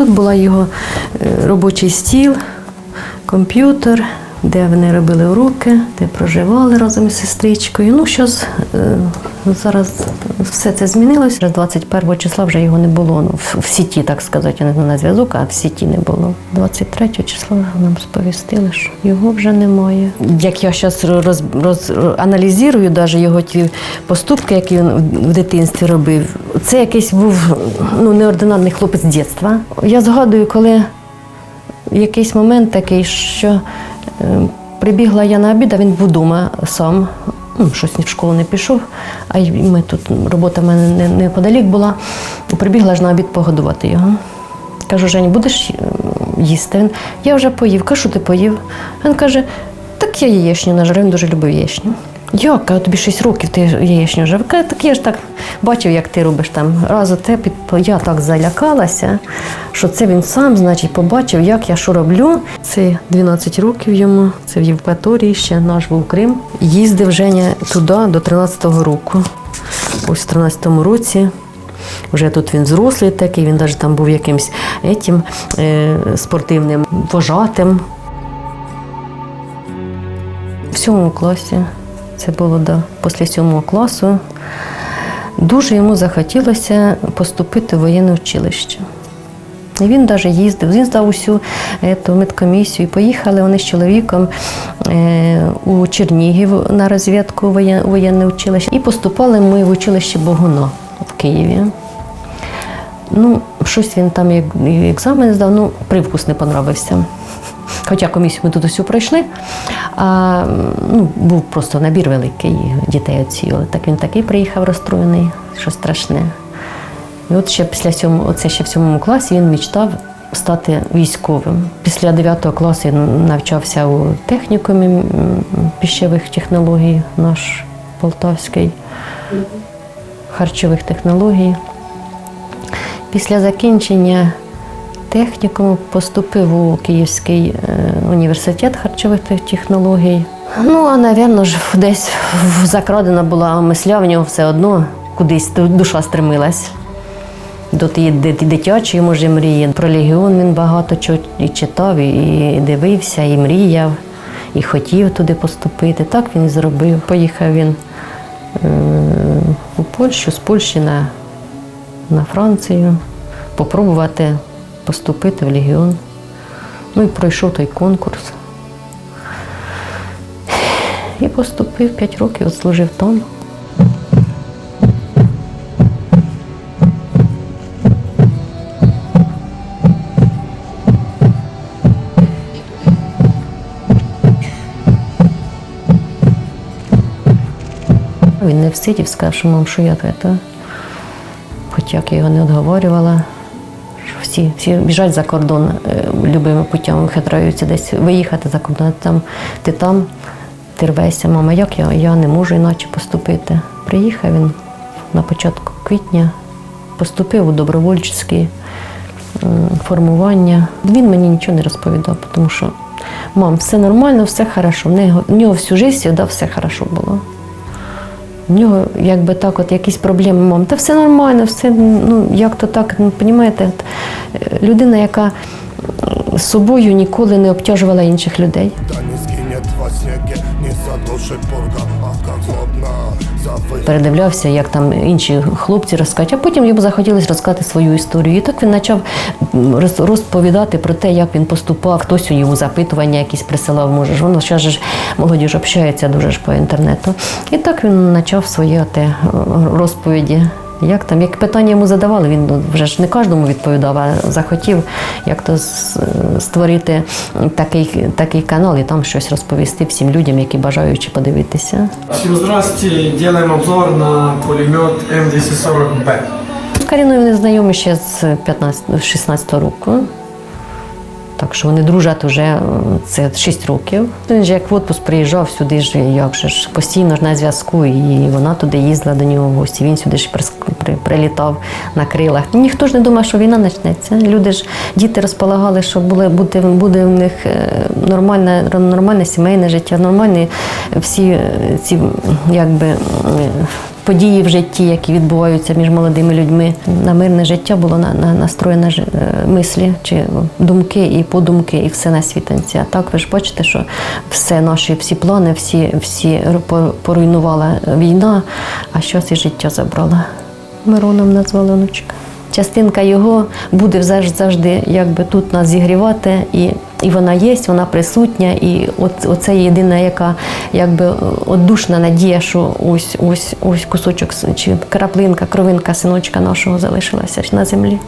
Тут була його е, робочий стіл, комп'ютер, де вони робили уроки, де проживали разом із сестричкою. Ну, щось е, зараз все це змінилось. Вже 21 числа вже його не було. Ну, в, в сіті, так сказати, не на зв'язок, а в сіті не було. 23 числа нам сповістили, що його вже немає. Як я зараз роз, роз, аналізую навіть його ті поступки, які він в дитинстві робив, це якийсь був ну, неординарний хлопець з дитинства. Я згадую, коли якийсь момент такий, що прибігла я на обід, а він був вдома сам. Ну, щось в школу не пішов, а ми тут робота в мене не- неподалік була. Прибігла ж на обід погодувати його. Кажу, Жень, будеш е, їсти? Він, я вже поїв. Кажу, ти поїв? Він каже, так я яєчню нажарив, він дуже любив яєчню. Як? Кажу, тобі 6 років ти яєчню. Каже, так я ж так бачив, як ти робиш там. Раз оте під я так залякалася, що це він сам, значить, побачив, як я що роблю. Це 12 років йому, це в Євпаторії ще наш був Крим. Їздив Женя туди до 13-го року. Ось в 13-му році. Вже тут він зрослий такий, він навіть там був якимсь етім, е, спортивним вожатим. В сьомому класі, це було да, після сьомого класу, дуже йому захотілося поступити в воєнне училище. І він навіть їздив, він здав усю е, ту медкомісію. І поїхали вони з чоловіком е, у Чернігів на розвідку воєнне училище. І поступали ми в училище Богуна в Києві. Ну, щось він там як екзамен здав, ну, привкус не понравився. Хоча комісію ми тут усю пройшли, а ну, був просто набір великий, дітей оцінювали. Так він такий приїхав розстроєний, що страшне. І от ще після сьомого, оце ще в сьомому класі він мечтав стати військовим. Після 9 класу він навчався у технікумі піщевих технологій, наш полтавський, харчових технологій. Після закінчення технікуму поступив у Київський е, університет харчових технологій. Ну, а, напевно, ж десь закрадена була мисля в нього все одно, кудись душа стремилась. До тієї дитячої, може, мрії. Про легіон він багато і читав, і дивився, і мріяв, і хотів туди поступити. Так він зробив. Поїхав він е, у Польщу, з Польщі на, на Францію, попробувати поступити в легіон. Ну і пройшов той конкурс. І поступив 5 років, служив там. Він не всидів, сказав, що мам, що я це. Хоч я його не відговорювала. Всі, всі біжать за кордон е, любими путями, хитраються десь виїхати за кордон. Там, ти там, ти рвешся, мама, як я? Я не можу іначе поступити. Приїхав він на початку квітня, поступив у добровольче формування. Він мені нічого не розповідав, тому що мам, все нормально, все хорошо. В нього, всю життя все хорошо було. В нього якби так, от якісь проблеми, мам, та все нормально, все, ну як то так, ну розумієте, е, людина, яка з собою ніколи не обтяжувала інших людей. Та не скинет во снеге, не задушит Передивлявся, як там інші хлопці розказують, а потім йому захотілося розказати свою історію. І так він почав розповідати про те, як він поступав, хтось у йому запитування якісь присилав, може ж. Воно зараз ж молоді ж общається дуже ж по інтернету. І так він почав своє те розповіді. Як там, як питання йому задавали, він ну, вже ж не кожному відповідав, а захотів як то створити такий, такий канал і там щось розповісти всім людям, які бажаючи подивитися. Всім здрасті, ділимо обзор на пулемет М240Б. З Каріною вони знайомі ще з 15, 16 року. Так що вони дружать уже це 6 років. Він же як в отпуск приїжджав сюди ж, як же ж постійно ж на зв'язку, і вона туди їздила до нього в гості. Він сюди ж прилітав на крилах. Ніхто ж не думав, що війна почнеться. Люди ж діти розполагали, що буде, буде, буде в них е, нормальне, нормальне сімейне життя, нормальні всі е, ці якби. Події в житті, які відбуваються між молодими людьми. На мирне життя було на, на, настроєно ж- е, мислі чи думки і подумки, і все на світанці. А так ви ж бачите, що все наші всі плани, всі, всі ру- поруйнувала війна, а щось і життя забрала. Мироном назвали онучка. Частинка його буде завжди якби тут нас зігрівати, і, і вона є, вона присутня, і от, оце єдина, яка якби оддушна надія, що ось ось ось кусочок чи краплинка, кровинка синочка нашого залишилася на землі.